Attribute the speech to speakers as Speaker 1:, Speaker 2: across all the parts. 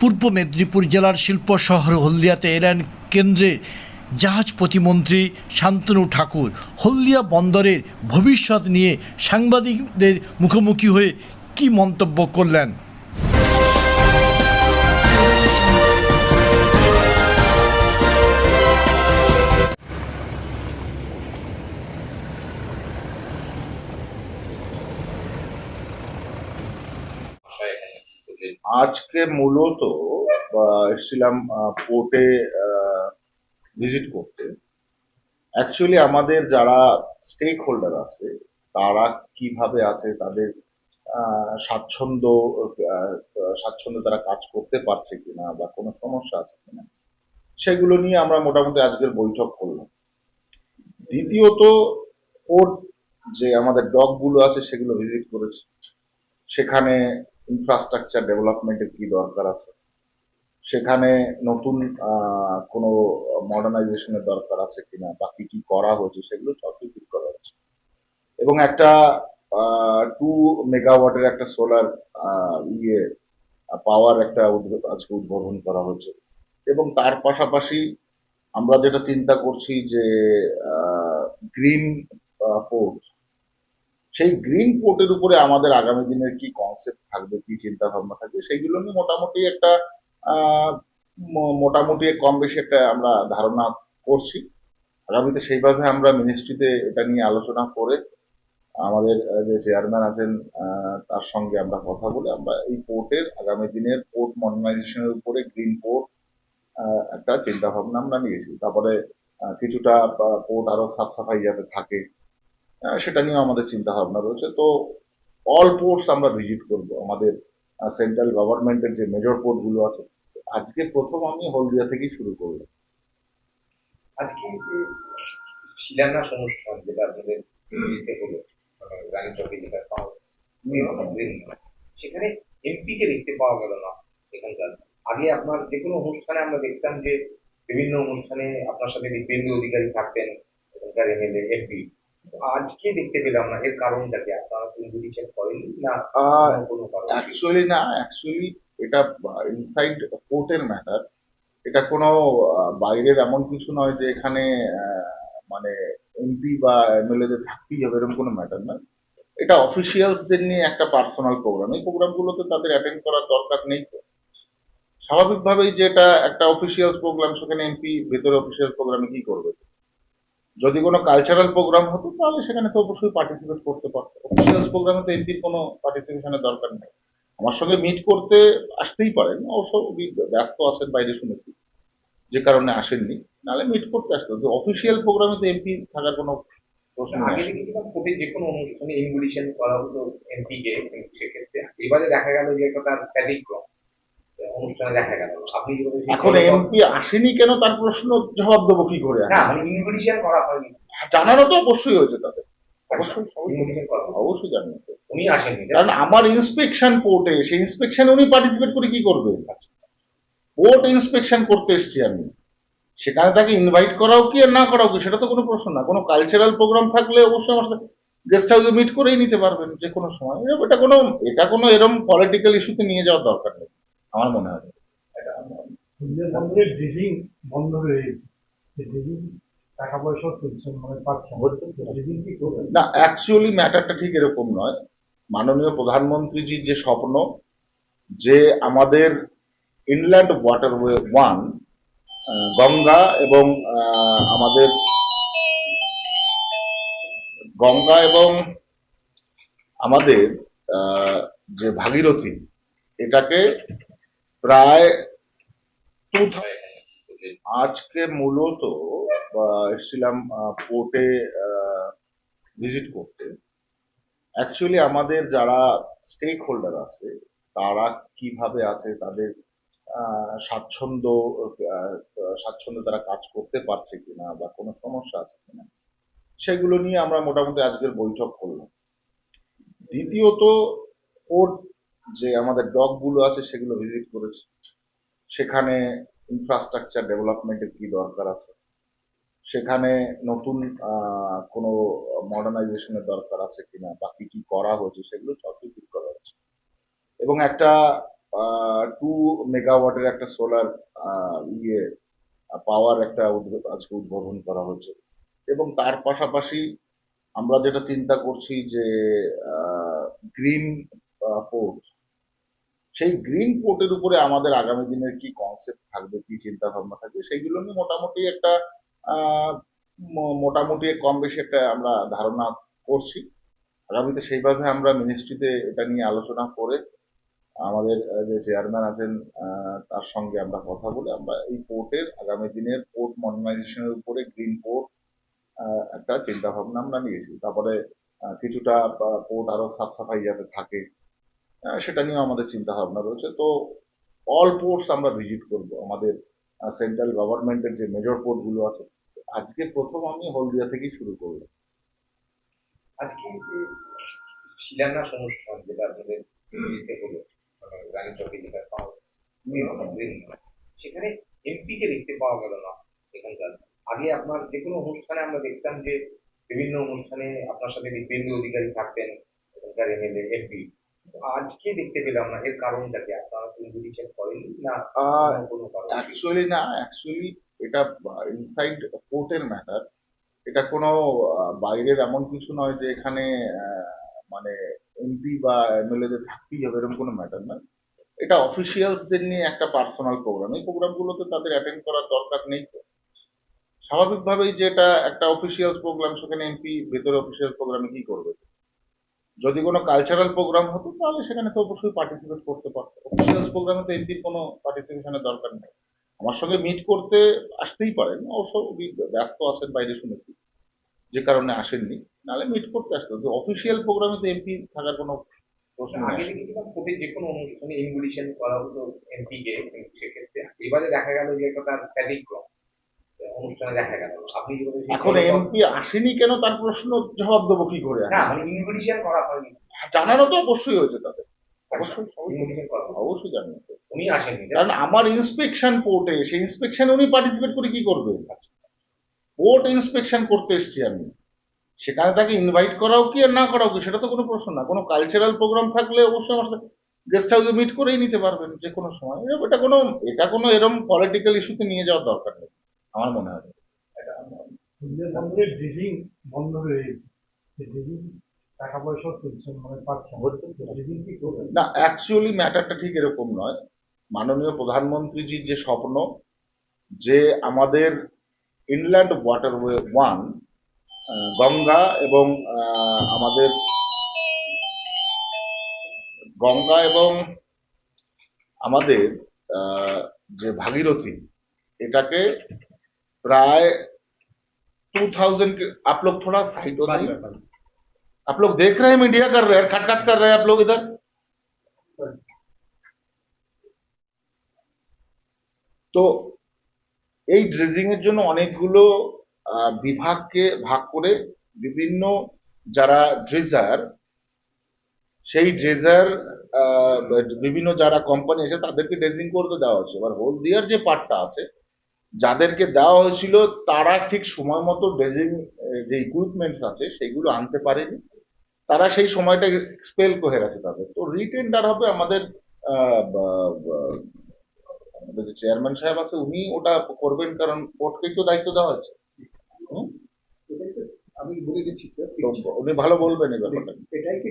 Speaker 1: পূর্ব মেদিনীপুর জেলার শিল্প শহর হলদিয়াতে এলেন কেন্দ্রে জাহাজ প্রতিমন্ত্রী শান্তনু ঠাকুর। হলদিয়া বন্দরের ভবিষ্যৎ নিয়ে সাংবাদিকদের মুখোমুখি হয়ে কি মন্তব্য করলেন?
Speaker 2: আজকে মূলত এসেছিলাম পোর্টে ভিজিট করতে। অ্যাকচুয়ালি আমাদের যারা স্টেক হোল্ডার আছে তারা কীভাবে আছে তাদের আহ, স্বাচ্ছন্দ্য তারা কাজ করতে পারছে কিনা বা কোনো সমস্যা আছে কিনা সেগুলো নিয়ে আমরা মোটামুটি আজকের বৈঠক করলাম। দ্বিতীয়ত পোর্ট যে আমাদের ডকগুলো আছে সেগুলো ভিজিট করেছি। সেখানে ইনফ্রাস্ট্রাকচার ডেভেলপমেন্টের কি দরকার আছে? সেখানে নতুন কোনো মডার্নাইজেশনের দরকার আছে কিনা বা কি কি করা হয়েছে সেগুলো সব ভিজিট করা হয়েছে এবং একটা টু মেগাওয়াটের একটা সোলার ইয়ে পাওয়ার একটা আজকে উদ্বোধন করা হয়েছে এবং তার পাশাপাশি আমরা যেটা চিন্তা করছি যে গ্রিন পোর্ট সেই গ্রিন পোর্টের উপরে আমাদের আগামী দিনের কি কনসেপ্ট থাকবে, কি চিন্তা ভাবনা থাকবে, সেইগুলো নিয়ে মোটামুটি একটা মোটামুটি কম বেশি একটা আমরা ধারণা করছি। আগামীতে সেইভাবে আমরা মিনিস্ট্রিতে এটা নিয়ে আলোচনা করে আমাদের যে চেয়ারম্যান আছেন তার সঙ্গে আমরা কথা বলে আমরা এই পোর্টের আগামী দিনের পোর্ট মডার্নাইজেশনের উপরে গ্রিন পোর্ট একটা চিন্তা ভাবনা আমরা নিয়েছি। তারপরে কিছুটা পোর্ট আরও সাফ সাফাই যাতে থাকে সেটা নিয়েও আমাদের চিন্তা ভাবনা রয়েছে। তো অল পোর্টস আমরা ভিজিট করব। আমাদের সেন্ট্রাল গভর্নমেন্টের যে মেজর পোর্টগুলো আছে আজকে প্রথম আমি হলদিয়া থেকেই শুরু করলাম
Speaker 3: আজকে শিলান্যাস অনুষ্ঠান যেটা আপনাদের হলো মানে রানী চৌকি যেটা পাওয়া সেখানে এমপি কে দেখতে পাওয়া গেল না এখানকার। আগে আপনার যে কোনো অনুষ্ঠানে আমরা দেখতাম যে বিভিন্ন অনুষ্ঠানে আপনার সাথে দিব্যেন্দু অধিকারী থাকতেন এখানকার এমএলএ এমপি। আজকে দেখতে পেলাম না এর কারণটা কি? আপনারা ইনভিটেশন করেননি? না কোনো কারণ
Speaker 2: অ্যাকচুয়ালি না অ্যাকচুয়ালি এটা ইনসাইড পোর্টের ম্যাটার এটা কোনো বাইরের এমন কিছু নয় যে এখানে মানে এমপি বা এমএলএ দের থাকতেই হবে এরকম কোনো ম্যাটার নয়। এটা অফিসিয়ালসদের নিয়ে একটা পার্সোনাল প্রোগ্রাম এই প্রোগ্রামগুলোতে তাদের অ্যাটেন্ড করার দরকার নেই তো। স্বাভাবিকভাবেই যেটা একটা অফিসিয়ালস প্রোগ্রাম সেখানে এমপি ভেতরে অফিসিয়াল প্রোগ্রামে কি করবে? যদি কোনো কালচারাল প্রোগ্রাম হতো, তাহলে সেখানে তো অবশ্যই পার্টিসিপেট করতে পারতো। অফিসিয়ালস প্রোগ্রামে তো এমপির কোনো পার্টিসিপেশনের দরকার নেই। আমার সঙ্গে মিট করতে আসতেই পারেন, অবশ্য ব্যস্ত আছেন, বাইরে শুনেছি। যে কারণে আসেননি, নাহলে মিট করতে আসতো। অফিসিয়াল প্রোগ্রামে তো এমপি থাকার কোনো প্রশ্ন
Speaker 3: আগে যে কোনো অনুষ্ঠানে করা হতো এমপি কে, সেক্ষেত্রে এবারে দেখা গেল যে একটা তার ব্যতিক্রম অনুষ্ঠানে দেখা গেল। আপনি
Speaker 2: এখন এমপি আসেনি কেন তার প্রশ্ন জবাব দেবো কি করে
Speaker 3: না মানে ইনভিটেশন করা হয়নি।
Speaker 2: জানানো তো অবশ্যই হয়েছে তাদের। অবশ্যই।
Speaker 3: ইনভিটেশন করা হয়নি।
Speaker 2: অবশ্যই জানানো
Speaker 3: উনি আসেননি।
Speaker 2: কারণ আমার ইন্সপেকশন পোর্টে সেই ইন্সপেকশনে উনি পার্টিসিপেট করে কি করবে? পোর্ট ইন্সপেকশন করতে এসেছি আমি। সেখানে তাকে ইনভাইট করাও কি আর না করাও কি সেটা তো কোনো প্রশ্ন না। কোনো কালচারাল প্রোগ্রাম থাকলে অবশ্যই আমার সাথে গেস্ট হাউসে মিট করেই নিতে পারবেন যে কোনো সময়। এটা কোনো এটা কোনো এরকম পলিটিক্যাল ইস্যুতে নিয়ে যাওয়ার দরকার নেই। আমার মনে হয়।
Speaker 4: ড্রিলিং বন্ধ হয়ে গেছে ড্রিলিং টাকা পয়সাও তুলছেন মানে পাচ্ছেন ড্রিলিং কি
Speaker 2: না অ্যাকচুয়ালি ম্যাটারটা ঠিক এরকম নয়। মাননীয় প্রধানমন্ত্রীজির যে স্বপ্ন যে আমাদের ইনল্যান্ড ওয়াটারওয়ে ওয়ান গঙ্গা এবং আমাদের গঙ্গা এবং আমাদের আহ, যে ভাগীরথী এটাকে প্রায় টু আজকে মূলত এসেছিলাম পোর্টে ভিজিট করতে। অ্যাকচুয়ালি আমাদের যারা স্টেক হোল্ডার আছে তারা কীভাবে আছে তাদের স্বাচ্ছন্দ্য স্বাচ্ছন্দ্যে তারা কাজ করতে পারছে কিনা বা কোনো সমস্যা আছে কিনা সেগুলো নিয়ে আমরা মোটামুটি আজকের বৈঠক করলাম। দ্বিতীয়ত পোর্ট যে আমাদের ডকগুলো আছে সেগুলো ভিজিট করেছি। সেখানে ইনফ্রাস্ট্রাকচার ডেভেলপমেন্টের কি দরকার আছে? সেখানে নতুন কোনো মডার্নাইজেশনের দরকার আছে কিনা বা কি কি করা হয়েছে সেগুলো সব ভিজিট করা হয়েছে। এবং একটা টু মেগাওয়াটের একটা সোলার ইয়ে পাওয়ার একটা আজকে উদ্বোধন করা হয়েছে। এবং তার পাশাপাশি আমরা যেটা চিন্তা করছি যে গ্রিন পোর্ট সেই গ্রিন পোর্টের উপরে আমাদের আগামী দিনের কি কনসেপ্ট থাকবে, কি চিন্তা ভাবনা থাকবে, সেইগুলো নিয়ে মোটামুটি একটা মোটামুটি কম বেশি একটা আমরা ধারণা করছি। আগামীতে সেইভাবে আমরা মিনিস্ট্রিতে এটা নিয়ে আলোচনা করে আমাদের যে চেয়ারম্যান আছেন তার সঙ্গে আমরা কথা বলে আমরা এই পোর্টের আগামী দিনের পোর্ট মডার্নাইজেশনের উপরে গ্রিন পোর্ট একটা চিন্তা ভাবনা আমরা নিয়েছি। তারপরে কিছুটা পোর্ট আরও সাফ সাফাই যাতে থাকে সেটা নিয়েও আমাদের চিন্তা ভাবনা রয়েছে। তো অল পোর্টস আমরা ভিজিট করব। আমাদের সেন্ট্রাল গভর্নমেন্টের যে মেজর পোর্টগুলো আছে, আজকে প্রথম আমি হলদিয়া থেকেই শুরু করব।
Speaker 3: আজকে শিলান্যাস অনুষ্ঠান যেটা আপনাদের হলো মানে যেটা পাওয়া সেখানে এমপি কে দেখতে পাওয়া গেল না এখানকার। আগে আপনার যে কোনো অনুষ্ঠানে আমরা দেখতাম যে বিভিন্ন অনুষ্ঠানে আপনার সাথে দিব্যেন্দু অধিকারী থাকতেন, এখানকার এমএলএ, এমপি। আজকে দেখতে পেলাম না এর কারণটা কি? আপনারা ইনভিটেশন করেননি? না কোনো কারণ
Speaker 2: অ্যাকচুয়ালি না অ্যাকচুয়ালি এটা ইনসাইড পোর্টের ম্যাটার এটা কোনো বাইরের এমন কিছু নয় যে এখানে মানে এমপি বা এমএলএ দের থাকতেই হবে এরকম কোনো ম্যাটার নয় এটা অফিসিয়ালসদের নিয়ে একটা পার্সোনাল প্রোগ্রাম এই প্রোগ্রামগুলোতে তাদের অ্যাটেন্ড করার দরকার নেই তো। স্বাভাবিকভাবেই যেটা একটা অফিসিয়ালস প্রোগ্রাম সেখানে এমপি ভেতরে অফিসিয়াল প্রোগ্রামে কি করবে? যদি কোনো কালচারাল প্রোগ্রাম হতো, তাহলে সেখানে তো অবশ্যই পার্টিসিপেট করতে পারতো। অফিসিয়ালস প্রোগ্রামে তো এমপির কোনো পার্টিসিপেশনের দরকার নেই। আমার সঙ্গে মিট করতে আসতেই পারেন, অবশ্য ব্যস্ত আছেন, বাইরে শুনেছি। যে কারণে আসেননি, নাহলে মিট করতে আসতো। অফিসিয়াল প্রোগ্রামে তো এমপি থাকার কোনো প্রশ্ন
Speaker 3: যে অনুষ্ঠানে ইনভিটেশন করা হতো এমপি কে, সেক্ষেত্রে এবারে দেখা গেল যে একটা তার ব্যতিক্রম অনুষ্ঠানে দেখা গেল। আপনি
Speaker 2: এখন এমপি আসেনি কেন? তার প্রশ্ন জবাব দেবো কি করে
Speaker 3: না মানে ইনভিটেশন করা হয়নি।
Speaker 2: জানানো তো অবশ্যই হয়েছে তাদের। অবশ্যই
Speaker 3: হয়নি।
Speaker 2: অবশ্যই জানানো
Speaker 3: উনি আসেননি
Speaker 2: কারণ আমার ইন্সপেকশন পোর্টে ইন্সপেকশনে উনি পার্টিসিপেট করে কি করবে? পোর্ট ইন্সপেকশন করতে এসেছি আমি। সেখানে তাকে ইনভাইট করাও কি আর না করাও কি সেটা তো কোনো প্রশ্ন না। কোনো কালচারাল প্রোগ্রাম থাকলে অবশ্যই আমার সাথে গেস্ট হাউসে মিট করেই নিতে পারবেন যে কোনো সময়। এটা কোনো এটা কোনো এরকম পলিটিক্যাল ইস্যুতে নিয়ে যাওয়ার দরকার নেই। আমার মনে হয়।
Speaker 4: বন্দরের ড্রিজিং বন্ধ হয়ে গেছে ড্রিজিং টাকা পয়সাও তুলছেন মানে পাচ্ছেন ড্রিজিং কি
Speaker 2: না অ্যাকচুয়ালি ম্যাটারটা ঠিক এরকম নয়। মাননীয় প্রধানমন্ত্রীজির যে স্বপ্ন যে আমাদের ইনল্যান্ড ওয়াটারওয়ে ওয়ান গঙ্গা এবং আমাদের গঙ্গা এবং আমাদের আহ, যে ভাগীরথী এটাকে প্রায় टू थाउजेंड आप लोग थोड़ा साइड हो जाइए आप लोग देख रहे हैं मीडिया कर रहे हैं खट खट कर रहे हैं आप लोग इधर তো এই ড্রেজিং এর জন্য অনেকগুলো আহ, বিভাগকে ভাগ করে বিভিন্ন যারা ড্রেজার সেই ড্রেজার বিভিন্ন যারা কোম্পানি আছে তাদেরকে ড্রেজিং করতে দেওয়া হচ্ছে এবার হলদিয়ার যে পার্টটা আছে যাদেরকে দেওয়া হয়েছিল তারা ঠিক সময় মতো ড্রেজিং যে ইকুইপমেন্টস আছে সেগুলো আনতে পারেনি। তারা সেই সময়টা স্পেল হয়ে গেছে তাদের। তো রিটেন্ডার হবে আমাদের আমাদের যে চেয়ারম্যান সাহেব আছে উনি ওটা করবেন কারণ কোর্টকেই তো দায়িত্ব দেওয়া হয়েছে।
Speaker 5: আমি বলে দিচ্ছি স্যার
Speaker 2: উনি ভালো বলবেন এই ব্যাপারটা।
Speaker 5: এটাই কি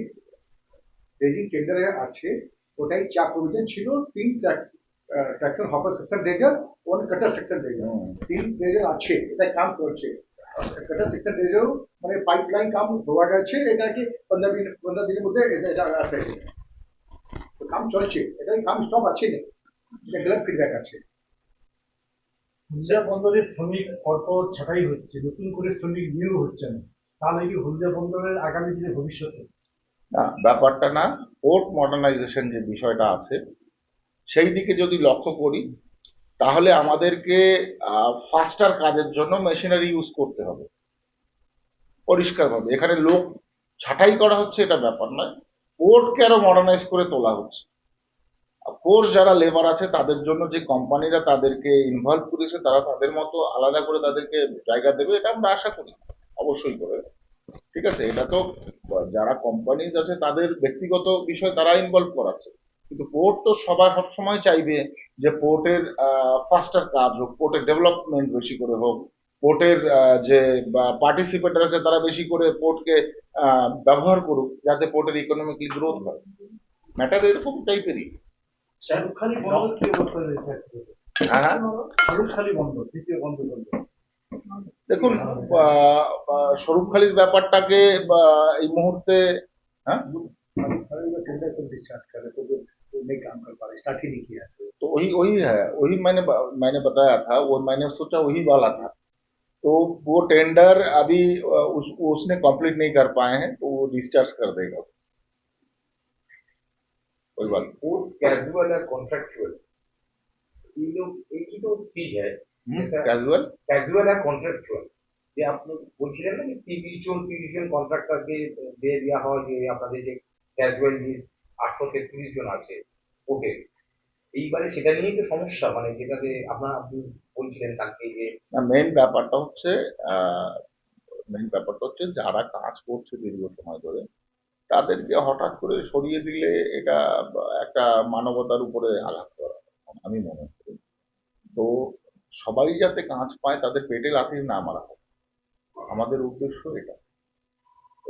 Speaker 5: রেজিং টেন্ডারে আছে ওটাই চা প্রভিশন ছিল তিন ট্যাক্স ট্যাক্সন hopper section dredger one cutter section dredger
Speaker 2: হুম।
Speaker 5: তিন ড্রেজার আছে এটাই কাম করছে কাটার সেকশন ড্রেজারও মানে পাইপলাইন কাম হওয়া গেছে এটাকে পনেরো দিন পনেরো দিনের মধ্যে এটা এটা আসে তো কাম চলছে এটাই কাম স্টপ আছে না এটা গ্লাভ ফিডব্যাক আছে
Speaker 4: হলদিয়া বন্দরের শ্রমিক পরপর ছাঁটাই হচ্ছে নতুন করে শ্রমিক নিয়োগ হচ্ছে না তাহলে কি হলদিয়া বন্দরের আগামী দিনে ভবিষ্যতে?
Speaker 2: না ব্যাপারটা না পোর্ট মডার্নাইজেশন যে বিষয়টা আছে সেই দিকে যদি লক্ষ্য করি, তাহলে আমাদেরকে ফাস্টার কাজের জন্য মেশিনারি ইউজ করতে হবে। পরিষ্কারভাবে। এখানে লোক ছাঁটাই করা হচ্ছে, এটা ব্যাপার নয়। পোর্টকে আরও মডার্নাইজ করে তোলা হচ্ছে। কোর্স যারা লেবার আছে, তাদের জন্য যে কোম্পানিরা তাদেরকে ইনভলভ করেছে, তারা তাদের মতো আলাদা করে তাদেরকে জায়গা দেবে, এটা আমরা আশা করি। অবশ্যই করে। ঠিক আছে? এটা তো, যারা কোম্পানিজ আছে, তাদের ব্যক্তিগত বিষয় তারা ইনভলভ করাচ্ছে। কিন্তু পোর্ট তো সবাই সবসময় চাইবে যে পোর্টের ফাস্টার কাজ হোক পোর্টের ডেভেলপমেন্ট বেশি করে হোক পোর্টের যে পার্টিসিপেটার আছে তারা বেশি করে পোর্টকে ব্যবহার করুক যাতে পোর্টের ইকোনমিক্যালি গ্রোথ হয়। ম্যাটার এরকম টাইপেরই
Speaker 4: শাহরুখালি বন্ধ কি অবস্থা রয়েছে
Speaker 2: হ্যাঁ হ্যাঁ।
Speaker 4: বন্ধ দ্বিতীয় বন্ধ বন্ধ।
Speaker 2: দেখুন স্বরূপখালির ব্যাপারটাকে এই মুহূর্তে হ্যাঁ?
Speaker 5: अरे वो टेंडर को डिस्चार्ज कर रहे तो वो वो नहीं काम कर पा रहे स्टार्ट ही नहीं किया है
Speaker 2: तो वही वही है वही मैंने मैंने बताया था वो मैंने सोचा वही वाला था तो वो टेंडर अभी अ, उस उसने कंप्लीट नहीं कर पाए हैं तो वो डिस्चार्ज कर देगा कोई बात
Speaker 3: पोर्ट कैजुअल और कॉन्ट्रेक्चुअल ये लोग एक ही तो चीज है
Speaker 2: कैजुअल
Speaker 3: ক্যাজুয়াল আর কন্ট্রাকচুয়াল যে আপনি বলছিলেন না যে তিরিশ জন তিরিশ জন কন্ট্রাক্টরকে দিয়ে দেওয়া হয় যে আপনাদের যে ক্যাজুয়াল যে আটশো তেত্রিশ জন আছে ওকে এইবারে সেটা নিয়েই তো সমস্যা মানে যেটাতে আপনার, আপনি বলছিলেন কালকে যে
Speaker 2: মেন ব্যাপারটা হচ্ছে মেন ব্যাপারটা হচ্ছে যারা কাজ করছে দীর্ঘ সময় ধরে, তাদেরকে হঠাৎ করে সরিয়ে দিলে এটা একটা মানবতার উপরে আঘাত করা, আমি মনে করি। তো সবাই যাতে কাজ পায়, তাদের পেটে লাথি না মারা হয় আমাদের উদ্দেশ্য এটা।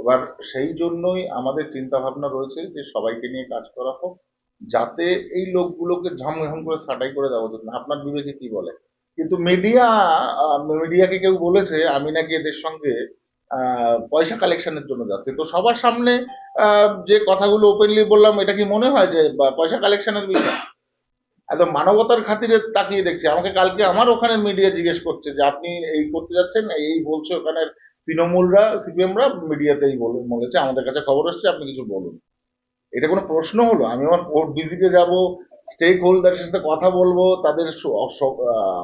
Speaker 2: এবার সেই জন্যই আমাদের চিন্তা ভাবনা রয়েছে যে সবাইকে নিয়ে কাজ করা হোক, যাতে এই লোকগুলোকে ঝমঝম করে ছাঁটাই করে দেওয়া উচিত। না আপনার বিবেকে কি বলে? কিন্তু মিডিয়া মিডিয়াকে কেউ বলেছে, আমি নাকি এদের সঙ্গে পয়সা কালেকশনের জন্য যাচ্ছে। তো সবার সামনে যে কথাগুলো ওপেনলি বললাম, এটা কি মনে হয় যে পয়সা কালেকশনের বিষয়? একদম মানবতার খাতিরে তাকিয়ে দেখছি। আমাকে কালকে আমার ওখানে মিডিয়া জিজ্ঞেস করছে যে, আপনি এই করতে যাচ্ছেন, এই বলছে ওখানের তৃণমূলরা, সিপিএমরা মিডিয়াতেই বলে বলেছে, আমাদের কাছে খবর এসছে আপনি কিছু বলুন। এটা কোনো প্রশ্ন হলো? আমি আমার পোর্ট ভিজিটে যাব স্টেক হোল্ডারের সাথে কথা বলব, তাদের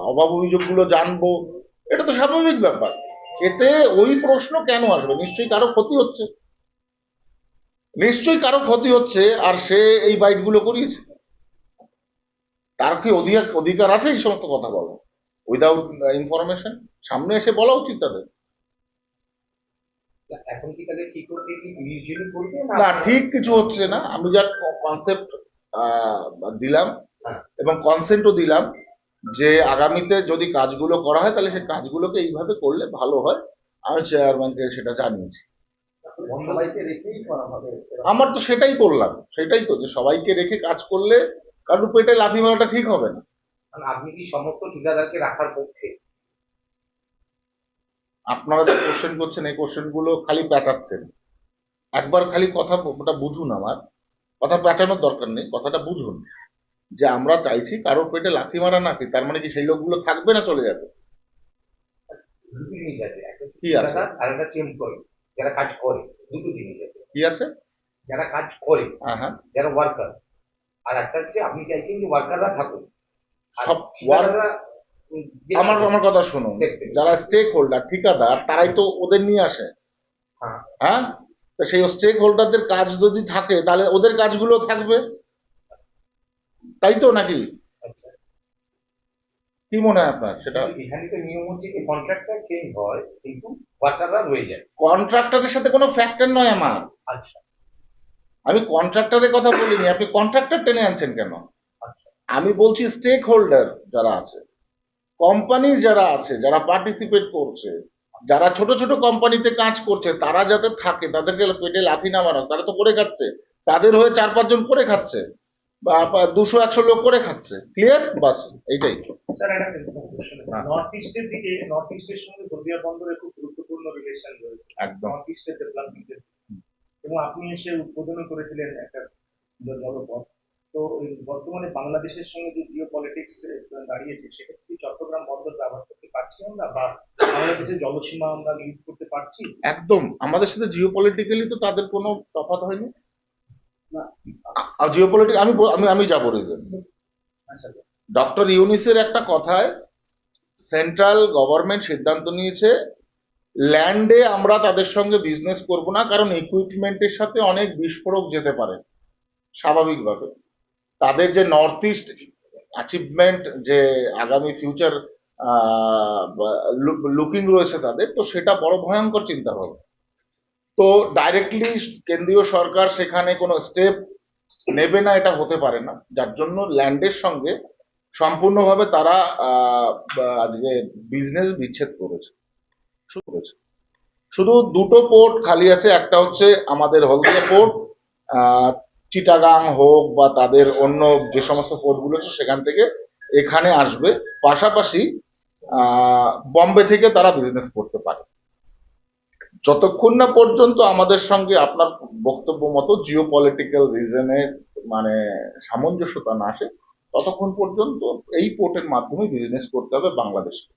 Speaker 2: অভাব অভিযোগগুলো জানব, এটা তো স্বাভাবিক ব্যাপার। এতে ওই প্রশ্ন কেন আসবে? নিশ্চয়ই কারও ক্ষতি হচ্ছে। নিশ্চয়ই কারও ক্ষতি হচ্ছে, আর সে এই বাইটগুলো করিয়েছে। তার কি অধিকার আছে এই সমস্ত কথা বলা উইদাউট ইনফরমেশন সামনে এসে বলা উচিত তাদের
Speaker 3: এখন কি তাহলে ঠিক করতে কি তিরিশ জনই করবে
Speaker 2: না? ঠিক কিছু হচ্ছে না। আমি যা কনসেপ্ট দিলাম
Speaker 3: হ্যাঁ।
Speaker 2: এবং কনসেন্টও দিলাম যে আগামীতে যদি কাজগুলো করা হয় তাহলে সেই কাজগুলোকে এইভাবে করলে ভালো হয়। আমি চেয়ারম্যানকে সেটা জানিয়েছি।
Speaker 5: রেখেই করা হবে।
Speaker 2: আমার তো সেটাই করলাম। সেটাই তো যে সবাইকে রেখে কাজ করলে কারণ পেটে লাথি মারাটা ঠিক হবে না।
Speaker 3: আপনি কি সমস্ত ঠিকাদারকে রাখার পক্ষে?
Speaker 2: আপনারা যে কোশ্চেন করছেন এই কোশ্চেনগুলো খালি পেঁচাচ্ছেন একবার খালি কথা ওটা বুঝুন আমার। কথা পেঁচানোর দরকার নেই কথাটা বুঝুন। যে আমরা চাইছি কারোর পেটে লাথি মারা নাকি তার মানে কি সেই লোকগুলো থাকবে না চলে যাবে? কি আছে?
Speaker 3: ঠিকাদার আর এমপ্লয়ি যারা কাজ করে দুটো জিনিস আছে।
Speaker 2: কি আছে?
Speaker 3: যারা কাজ করে
Speaker 2: হ্যাঁ হ্যাঁ।
Speaker 3: যারা ওয়ার্কার আর একটা হচ্ছে আপনি চাইছেন যে ওয়ার্কাররা থাকুক।
Speaker 2: সব
Speaker 3: যে-
Speaker 2: আমার আমার কথা শুনুন।
Speaker 3: দেখতে।
Speaker 2: যারা স্টেক হোল্ডার ঠিকাদার তারাই তো ওদের নিয়ে আসে।
Speaker 3: হ্যাঁ।
Speaker 2: হ্যাঁ? তা সেই স্টেক হোল্ডারদের কাজ যদি থাকে তাহলে ওদের কাজগুলো থাকবে। তাই তো নাকি?
Speaker 3: আচ্ছা।
Speaker 2: কি মনে হয় আপনার সেটা?
Speaker 3: এখানে তো নিয়ম হচ্ছে যে কন্ট্রাক্টটা চেঞ্জ হয় কিন্তু ওয়ার্কাররা রয়ে যায়।
Speaker 2: কন্ট্রাক্টরের সাথে কোনো ফ্যাক্টর নয় আমার।
Speaker 3: আচ্ছা।
Speaker 2: আমি কন্ট্রাক্টরের কথা বলিনি আপনি কন্ট্রাক্টর টেনে আনছেন কেন?
Speaker 3: আচ্ছা।
Speaker 2: আমি বলছি স্টেক হোল্ডার যারা আছে। কোম্পানি যারা আছে যারা পার্টিসিপেট করছে যারা ছোট ছোট কোম্পানিতে কাজ করছে তারা যাতে থাকে তাদেরকে পেটে লাথি না মারা তারা তো করে খাচ্ছে। তাদের হয়ে চার পাঁচজন করে খাচ্ছে বা দুশো একশো লোক করে খাচ্ছে। ক্লিয়ার বাস এইটাই। হ্যাঁ।
Speaker 4: নর্থ ইস্টের দিকে নর্থ ইস্টের সঙ্গে হলদিয়া বন্দরের খুব গুরুত্বপূর্ণ রিলেশন রয়েছে।
Speaker 2: একদম।
Speaker 4: নর্থ ইস্টের ডেভেলপমেন্টের এবং আপনি এসে উদ্বোধন করেছিলেন একটা জলপথ তো বর্তমানে বাংলাদেশের সঙ্গে যে জিও পলিটিক্স দাঁড়িয়েছে সেক্ষেত্রে কি চট্টগ্রাম বন্দর ব্যবহার করতে পারছি আমরা? বা বাংলাদেশের জলসীমা আমরা লিড করতে পারছি?
Speaker 2: একদম। আমাদের সাথে জিও পলিটিক্যালি তো তাদের কোনো তফাৎ হয়নি।
Speaker 4: না।
Speaker 2: জিও পলিটিক আমি আমি আমি যাব রিজন
Speaker 4: আচ্ছা।
Speaker 2: ডক্টর ইউনিসের একটা কথায় সেন্ট্রাল গভর্নমেন্ট সিদ্ধান্ত নিয়েছে ল্যান্ডে আমরা তাদের সঙ্গে বিজনেস করব না কারণ ইকুইপমেন্টের সাথে অনেক বিস্ফোরক যেতে পারে স্বাভাবিকভাবে। তাদের যে নর্থ ইস্ট অ্যাচিভমেন্ট যে আগামী ফিউচার লুকিং রয়েছে তাদের, তো সেটা বড় ভয়ঙ্কর চিন্তা ভাবনা তো ডাইরেক্টলি কেন্দ্রীয় সরকার সেখানে কোনো স্টেপ নেবে না, এটা হতে পারে না। যার জন্য ল্যান্ডের সঙ্গে সম্পূর্ণভাবে তারা আজকে বিজনেস বিচ্ছেদ করেছে। করেছে। শুধু দুটো পোর্ট খালি আছে, একটা হচ্ছে আমাদের হলদিয়া পোর্ট চিটাগাং হোক বা তাদের অন্য যে সমস্ত পোর্টগুলো আছে, সেখান থেকে এখানে আসবে। পাশাপাশি বম্বে থেকে তারা বিজনেস করতে পারে। যতক্ষণ না পর্যন্ত আমাদের সঙ্গে আপনার বক্তব্য মতো জিও পলিটিক্যাল রিজনের মানে সামঞ্জস্যতা না আসে, ততক্ষণ পর্যন্ত এই পোর্টের মাধ্যমে বিজনেস করতে হবে বাংলাদেশকে।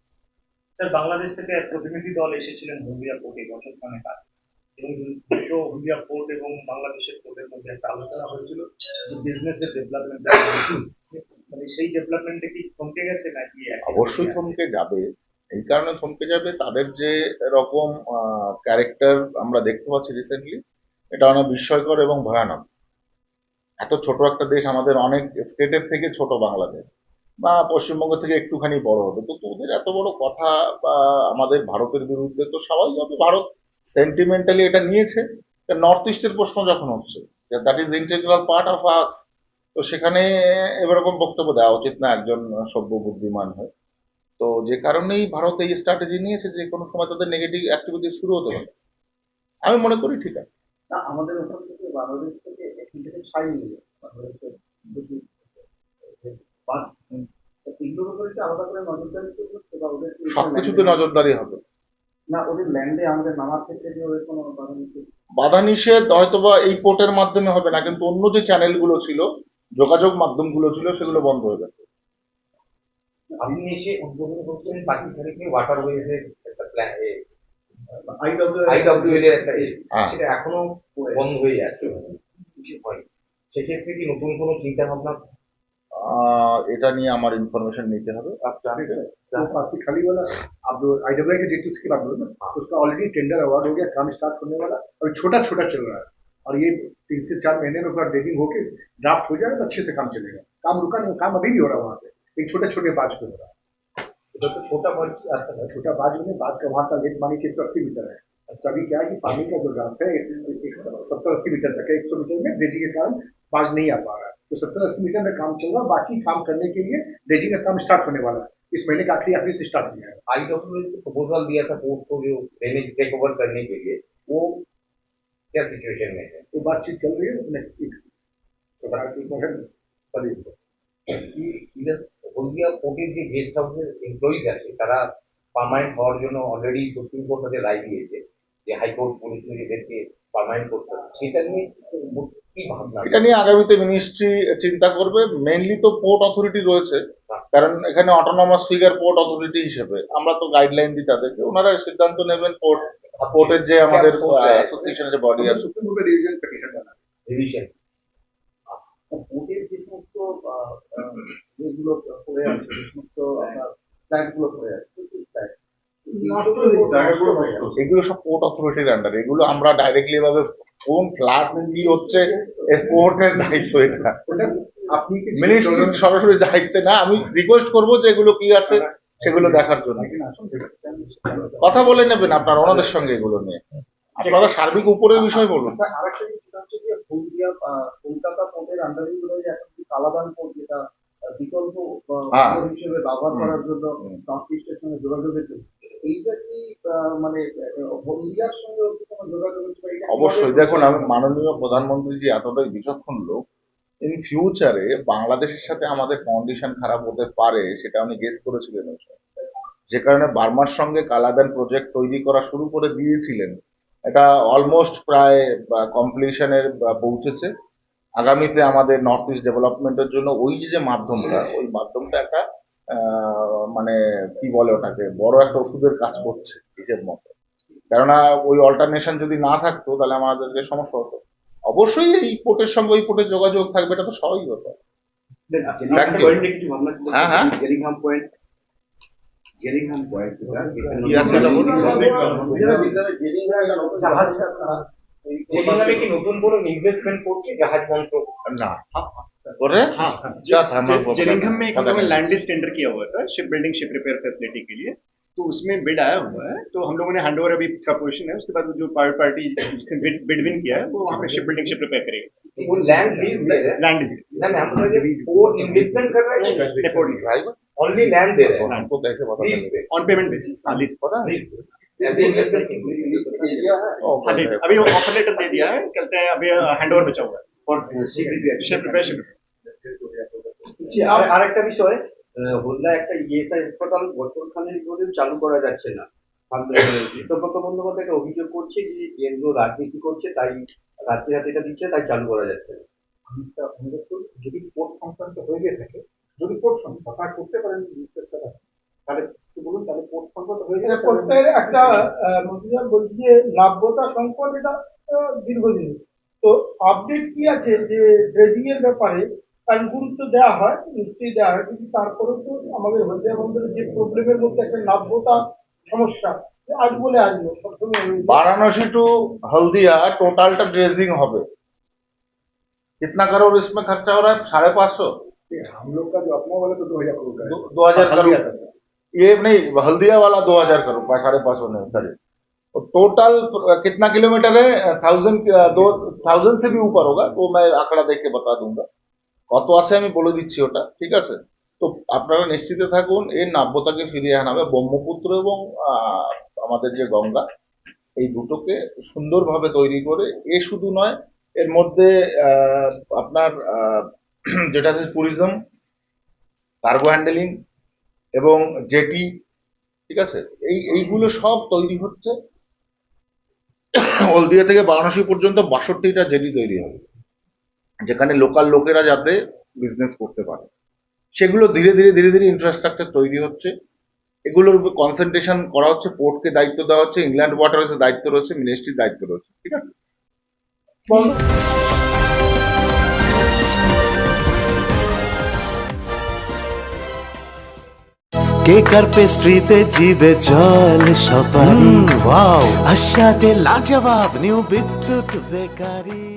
Speaker 4: স্যার, বাংলাদেশ থেকে প্রতিনিধি দল এসেছিলেন হলদিয়া পোর্টে বছর খানেক এবং পোর্ট এবং বাংলাদেশের মধ্যে একটা আলোচনা হয়েছিল বিজনেসের ডেভেলপমেন্ট মানে সেই ডেভেলপমেন্টে কি থমকে গেছে নাকি
Speaker 2: অবশ্যই থমকে যাবে। এই কারণে থমকে যাবে। তাদের যে রকম ক্যারেক্টার আমরা দেখতে পাচ্ছি রিসেন্টলি এটা অনেক বিস্ময়কর এবং ভয়ানক। এত ছোট একটা দেশ আমাদের অনেক স্টেটের থেকে ছোট বাংলাদেশ বা পশ্চিমবঙ্গ থেকে একটুখানি বড় হবে। তো ওদের এত বড় কথা বা আমাদের ভারতের বিরুদ্ধে তো স্বাভাবিকভাবে ভারত সেন্টিমেন্টালি এটা নিয়েছে নর্থ ইস্টের প্রশ্ন যখন হচ্ছে that is integral part of us তো সেখানে এরকম বক্তব্য দেওয়া উচিত না একজন সভ্য বুদ্ধিমান হয়ে। তো যে কারণেই ভারত এই স্ট্র্যাটেজি নিয়েছে যে কোনো সময় তাদের নেগেটিভ অ্যাক্টিভিটি শুরু হতে পারে। আমি মনে করি ঠিক আছে।
Speaker 5: না আমাদের ওখান থেকে বাংলাদেশ থেকে এখান থেকে ছাই নিয়ে
Speaker 2: সবকিছুতে নজরদারি হবে।
Speaker 5: না ওদের ল্যান্ডে আমাদের নামার ক্ষেত্রে কি ওদের কোনো বাধা নিষেধ?
Speaker 2: হয়তোবা এই পোর্টের মাধ্যমে হবে না কিন্তু অন্য যে চ্যানেলগুলো ছিল যোগাযোগ মাধ্যমগুলো ছিল সেগুলো বন্ধ হয়ে গেছে।
Speaker 3: আপনি এসে উদ্বোধন করছেন বাকি তারিখে ওয়াটার ওয়েজের একটা প্ল্যান
Speaker 5: আইডব্লিউ
Speaker 3: এর একটা
Speaker 2: হ্যাঁ।
Speaker 3: সেটা এখনও বন্ধ হয়ে আছে। কিছু হয়নি। সেক্ষেত্রে কি নতুন কোনো চিন্তা ভাবনা
Speaker 2: এটা নিয়ে আমার ইনফॉर्मेशन নিতে হবে। आप जानते हैं
Speaker 5: तो आपकी खाली वाला आप जो आईडब्ल्यूआई के जेटी उसकी बात उसका ऑलरेडी टेंडर अवार्ड हो गया काम स्टार्ट होने वाला। और छोटा छोटा चल रहा है। और ये तीन से चार महीने में पूरा डेटिंग होके ड्राफ्ट हो जाएगा तो अच्छे से काम चलेगा। काम रुका नहीं काम अभी भी हो रहा है वहाँ पे। एक छोटे छोटे बाज हो रहा
Speaker 3: है। उधर तो छोटा बाज आता
Speaker 5: है। छोटा बाज में बाज का वहाँ का लेट पानी के एक सौ अस्सी मीटर है। अच्छा, तभी क्या है कि पानी का जो ड्राफ्ट है सत्तर अस्सी मीटर तक है। एक सौ मीटर में ब्रिजिंग के कारण बाज नहीं आ पा रहा है। तो सत्तर अस्सी मीटर में काम चल रहा है बाकी काम करने के लिए ड्रेजिंग का काम स्टार्ट होने वाला है इस महीने का आखिरी आखिरी से स्टार्ट हो जाएगा
Speaker 3: आईडब्ल्यूएल को प्रपोजल दिया था पोर्ट को जो ड्रेनेज टेक ओवर करने के लिए वो क्या सिचुएशन में है
Speaker 5: तो बातचीत चल रही है नहीं, एक- सरकार की जो है, बड़ी
Speaker 3: ইদার হলদিয়া পোর্টের যে গেস্ট হাউসের এমপ্লয়িজ আছে তারা পার্মানেন্ট হওয়ার জন্য অলরেডি সুপ্রিম কোর্ট তাদের রায় দিয়েছে যে হাইকোর্ট বলেছিল যে এদেরকে পার্মানেন্ট করতে হবে সেটা নিয়ে কি ভাবনা
Speaker 2: এটা নিয়ে আগামীতে মিনিস্ট্রি চিন্তা করবে। মেনলি তো পোর্ট অথরিটি রয়েছে। কারণ এখানে অটোনমাস ফিগার পোর্ট অথরিটি হিসেবে আমরা তো গাইডলাইন দিই তাদেরকে। ওনারা সিদ্ধান্ত নেবেন পোর্ট পোর্টের যে আমাদের অ্যাসোসিয়েশনের যে বডি আছে।
Speaker 3: সুপ্রিম
Speaker 5: কোর্টের রিভিশন পিটিশন
Speaker 2: এগুলো সব পোর্ট অথরিটির আন্ডার এগুলো আমরা ডাইরেক্টলি এভাবে কোন ফ্ল্যাট কি হচ্ছে পোর্টের দায়িত্ব এটা
Speaker 5: ওটা আপনি
Speaker 2: মিনিস্ট্রি সরাসরি দায়িত্বে না আমি রিকোয়েস্ট করব যে এগুলো কি আছে সেগুলো দেখার জন্য কথা বলে নেবেন আপনার ওনাদের সঙ্গে এগুলো নিয়ে আপনারা সার্বিক উপরের বিষয় বলুন
Speaker 5: আচ্ছা, কলকাতা পোর্টের আন্ডারে কালাবান পোর্ট যেটা বিকল্প
Speaker 2: হ্যাঁ।
Speaker 5: হিসেবে ব্যবহার
Speaker 2: হুম।
Speaker 5: করার জন্য
Speaker 2: হুম।
Speaker 5: নর্থ ইস্টের সঙ্গে যোগাযোগের জন্য এইটা কি মানে হলদিয়ার সঙ্গে কোনো যোগাযোগ
Speaker 2: অবশ্যই। দেখুন, আমি মাননীয় প্রধানমন্ত্রী জি এতটাই বিচক্ষণ লোক ইন ফিউচারে বাংলাদেশের সাথে আমাদের কন্ডিশন খারাপ হতে পারে, সেটা উনি গেস করেছিলেন। যে কারণে বার্মার সঙ্গে কালাদান প্রজেক্ট তৈরি করা শুরু করে দিয়েছিলেন। এটা অলমোস্ট প্রায় কমপ্লিশনের পৌঁছেছে। আগামীতে আমাদের নর্থ ইস্ট ডেভেলপমেন্টের জন্য ওই যে যে মাধ্যমটা, ওই মাধ্যমটা একটা মানে কি বলে ওটাকে, বড় একটা ওষুধের কাজ করছে, হিসেব মতো। কেননা ওই অল্টারনেশন যদি না থাকতো তাহলে আমাদেরকে সমস্যা হতো অবশ্যই এই পোর্টের সঙ্গে ওই পোর্টের যোগাযোগ থাকবে এটা তো স্বাভাবিক ব্যাপার Thank you. হ্যাঁ হ্যাঁ
Speaker 6: জেলিংহাম পয়েন্ট জেলিংহাম পয়েন্ট যেটা
Speaker 2: কি আছে এটা বলুন?
Speaker 5: জাহাজ
Speaker 3: যেখানে কি নতুন কোনো ইনভেস্টমেন্ট করছে জাহাজ মন্ত্রক
Speaker 2: না করে
Speaker 6: हाँ
Speaker 2: क्या था मैं वो-
Speaker 6: जेलिंगम में एक
Speaker 2: पता
Speaker 6: लोगों ने
Speaker 2: नहीं।
Speaker 6: लैंड लिस्ट टेंडर किया हुआ था ship building ship repair facility के लिए तो उसमें बिड आया हुआ है तो हम लोगों ने हैंड ओवर अभी का पोजिशन है उसके बाद जो पार्ट पार्टी बिड विन किया है वो वहाँ पे शिप बिल्डिंग शिप रिपेयर करेगी
Speaker 3: वो लैंड लीज दे रहे हैं
Speaker 6: लैंड
Speaker 3: ना मैं हम लोग पोर्ट इन्वेस्टमेंट कर रहे हैं
Speaker 6: Depot नहीं।
Speaker 2: ड्राइवर
Speaker 3: ओनली लैंड दे रहे हैं
Speaker 2: हमको कैसे पता
Speaker 3: लीज
Speaker 2: चलेगा
Speaker 3: पे
Speaker 6: ऑन पेमेंट बेसिस हाँ लीज
Speaker 2: पता है
Speaker 3: ऐसे इन्वेस्टमेंट एरिया है
Speaker 6: हाँ जी अभी वो ऑफर लेटर दे दिया है कहते हैं अभी हैंड ओवर बचा हुआ है
Speaker 3: और ship repair
Speaker 6: ship repair ship
Speaker 3: জি, আর আরেকটা বিষয় আহ, হলদা একটা ইএসআই হাসপাতাল বছরখানেক ধরে চালু করা যাচ্ছে না। বিপ্লব বন্দ্যোপাধ্যায় একটা অভিযোগ করছে যে কেন্দ্র রাজনীতি করছে তাই রাজ্যের হাতে এটা দিচ্ছে তাই চালু করা যাচ্ছে না।
Speaker 5: আমি একটা অনুরোধ করব যদি কোর্ট সংক্রান্ত হয়ে গিয়ে থাকে যদি কোর্ট সংক্রান্ত আপনারা করতে পারেন মিনিস্টার আছে তাহলে একটু বলুন তাহলে কোর্ট সংক্রান্ত হয়ে গেলে
Speaker 7: কোর্টের একটা বলছি যে নাব্যতা সংকট এটা আহ, দীর্ঘদিন। তো আপডেট কি আছে যে ড্রেজিং এর ব্যাপারে? তার গুরুত্ব দেওয়া হয় নিশ্চয়ই দেওয়া হয় কিন্তু তারপরেও তো আমাদের হলদিয়া বন্দরের যে প্রবলেমের মধ্যে একটা নাব্যতা সমস্যা আজ বলে আজ নয়, সবসময় রয়েছে।
Speaker 2: वाराणसी टू हल्दिया टोटल टा ड्रेजिंग হবে कितना करोड़ इसमें खर्चा हो रहा है साढ़े पाँच सौ
Speaker 5: ये हम लोग का जो अपना वाला तो दो हजार करोड़ का है
Speaker 2: दो हजार
Speaker 5: हल्दिया
Speaker 2: करोड़
Speaker 5: का सर।
Speaker 2: ये नहीं हल्दिया वाला दो हजार करोड़ साढ़े पाँच सौ नहीं सॉरी तो टोटल कितना किलोमीटर है थाउजेंड दो थाउजेंड से भी ऊपर होगा तो मैं आंकड़ा देख के बता दूंगा কত আছে আমি বলে দিচ্ছি ওটা, ঠিক আছে? তো আপনারা নিশ্চিত থাকুন এই নাব্যতাকে ফিরিয়ে আনা হবে। ব্রহ্মপুত্র এবং আমাদের যে গঙ্গা, এই দুটোকে সুন্দরভাবে তৈরি করে, এ শুধু নয়, এর মধ্যে আপনার যেটা আছে ট্যুরিজম কার্গো হ্যান্ডেলিং এবং জেটি ঠিক আছে? এই, এইগুলো সব তৈরি হচ্ছে, হলদিয়া থেকে বারাণসী পর্যন্ত বাষট্টিটা জেটি তৈরি হবে। যেখানে লোকাল লোকেরা যাতে বিজনেস করতে পারে। সেগুলো ধীরে ধীরে ধীরে ধীরে ইনফ্রাস্ট্রাকচার তৈরি হচ্ছে। এগুলোর উপর কনসেন্ট্রেশন করা হচ্ছে পোর্টকে দায়িত্ব দেওয়া হচ্ছে ইংল্যান্ড ওয়াটারের দায়িত্ব রয়েছে মিনিস্ট্রির দায়িত্ব রয়েছে ঠিক আছে?
Speaker 8: কেকার পেস্ট্রিতে জিবে জল সপারি? ওয়াও আশাতে লাজবাব new Bidyut bakery.